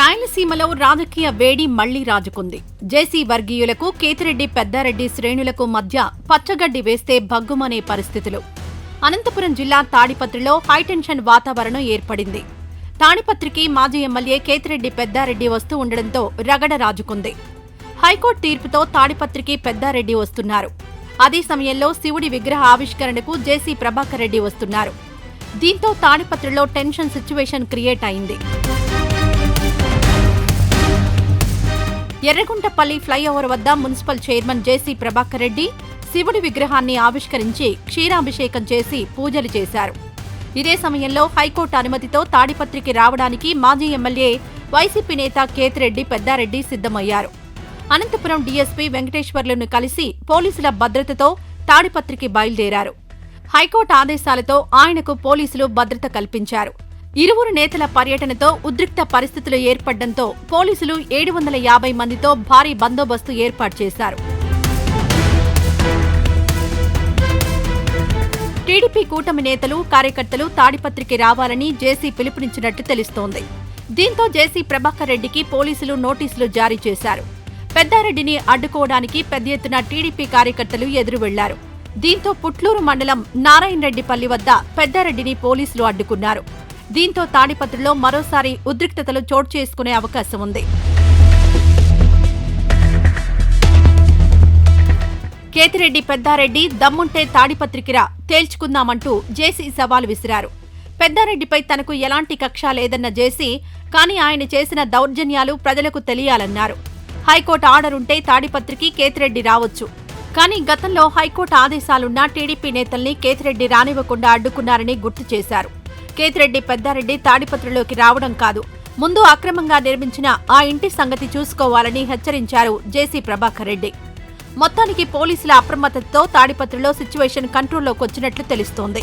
రాయలసీమలో రాజకీయ వేడి మళ్ళీ రాజుకుంది. జేసీ వర్గీయులకు కేతిరెడ్డి పెద్దారెడ్డి శ్రేణులకు మధ్య పచ్చగడ్డి వేస్తే భగ్గుమనే పరిస్థితులు. అనంతపురం జిల్లా తాడిపత్రిలో హైటెన్షన్ వాతావరణం ఏర్పడింది. తాడిపత్రికి మాజీ ఎమ్మెల్యే కేతిరెడ్డి పెద్దారెడ్డి వస్తూ ఉండడంతో రగడ రాజుకుంది. హైకోర్టు తీర్పుతో తాడిపత్రికి పెద్దారెడ్డి వస్తున్నారు. అదే సమయంలో శివుడి విగ్రహ ఆవిష్కరణకు జేసీ ప్రభాకర్ రెడ్డి వస్తున్నారు. దీంతో తాడిపత్రిలో టెన్షన్ సిచ్యువేషన్ క్రియేట్ అయింది. ఎర్రగుంటపల్లి ఫ్లైఓవర్ వద్ద municipal chairman JC Prabhakar Reddy శివుడి విగ్రహాన్ని ఆవిష్కరించి క్షీరాభిషేకం చేసి పూజలు చేశారు. ఇదే సమయంలో హైకోర్టు అనుమతితో తాడిపత్రికి రావడానికి మాజీ ఎమ్మెల్యే వైసీపీ నేత కేతిరెడ్డి పెద్దారెడ్డి సిద్ధమయ్యారు. అనంతపురం డీఎస్పీ వెంకటేశ్వర్లను కలిసి పోలీసుల భద్రతతో తాడిపత్రికి బయలుదేరారు. హైకోర్టు ఆదేశాలతో ఆయనకు పోలీసులు భద్రత కల్పించారు. ఇరువురు నేతల పర్యటనతో ఉద్రిక్త పరిస్థితులు ఏర్పడడంతో పోలీసులు ఏడు వందల యాభై మందితో భారీ బందోబస్తు ఏర్పాటు చేశారు. టీడీపీ కూటమి నేతలు కార్యకర్తలు తాడిపత్రికి రావాలని జేసీ పిలుపునిచ్చినట్లు తెలుస్తోంది. దీంతో జేసీ ప్రభాకర్ రెడ్డికి పోలీసులు నోటీసులు జారీ చేశారు. పెద్దారెడ్డిని అడ్డుకోవడానికి పెద్ద ఎత్తున టీడీపీ కార్యకర్తలు ఎదురు వెళ్ళారు దీంతో పుట్లూరు మండలం నారాయణరెడ్డిపల్లి వద్ద పెద్దారెడ్డిని పోలీసులు అడ్డుకున్నారు. దీంతో తాడిపత్రిలో మరోసారి ఉద్రిక్తతలు చోటు చేసుకునే అవకాశం ఉంది. కేతిరెడ్డి పెద్దారెడ్డి దమ్ముంటే తాడిపత్రికిరా తేల్చుకుందామంటూ జేసీ సవాల్ విసిరారు. పెద్దారెడ్డిపై తనకు ఎలాంటి కక్ష లేదన్న జేసీ కానీ ఆయన చేసిన దౌర్జన్యాలు ప్రజలకు తెలియాలన్నారు. హైకోర్టు ఆర్డర్ ఉంటే తాడిపత్రికి కేతిరెడ్డి రావచ్చు. కానీ గతంలో హైకోర్టు ఆదేశాలున్నా టీడీపీ నేతల్ని కేతిరెడ్డి రానివ్వకుండా అడ్డుకున్నారని గుర్తు చేశారు. కేతిరెడ్డి పెద్దారెడ్డి తాడిపత్రిలోకి రావడం కాదు. ముందు అక్రమంగా నిర్మించిన ఆ ఇంటి సంగతి చూసుకోవాలని హెచ్చరించారు జేసీ ప్రభాకర్ రెడ్డి. మొత్తానికి పోలీసుల అప్రమత్తతో తాడిపత్రిలో సిచ్యువేషన్ కంట్రోల్లోకి వచ్చినట్లు తెలుస్తోంది.